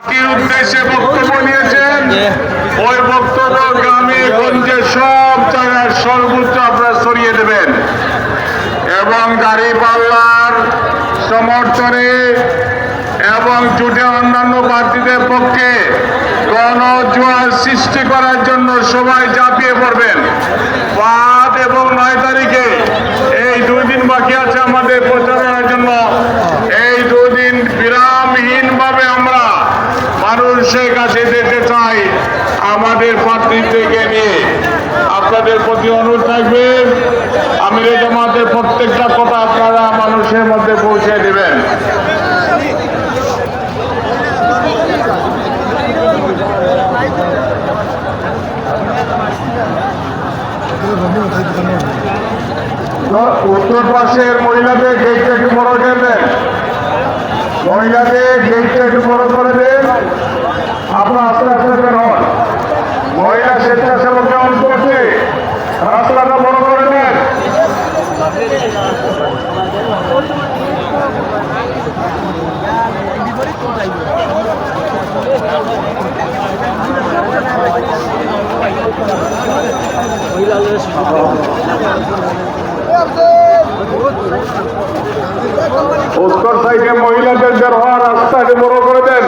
উদ্দেশ্যে বক্তব্য নিয়েছেন ওই বক্তব্য গ্রামে গঞ্জে সব জায়গায় সর্বোচ্চ আপনারা সরিয়ে দেবেন। এবং দাড়ি পাল্লার সমর্থনে এবং জুটে অন্যান্য প্রার্থীদের পক্ষে গণজোয়ার সৃষ্টি করার জন্য সবাই ঝাঁপিয়ে পড়বেন। পাঁচ এবং নয় তারিখে এই দুই দিন বাকি আছে আমাদের প্রচারণার জন্য এই দুই দিন বিরামহীনভাবে আমরা মানুষের কাছে যেতে চাই, আমাদের প্রার্থীদেরকে নিয়ে আপনাদের প্রতি অনুরোধ থাকবে আমিরে জামাতের প্রত্যেকটা কথা আপনারা মানুষের মধ্যে পৌঁছে দেবেন। উত্তর পাশের মহিলাদের গেটটা একটু বড় উত্তর সাইডে মহিলাদের বের হওয়ার রাস্তাটি বড় করে দেন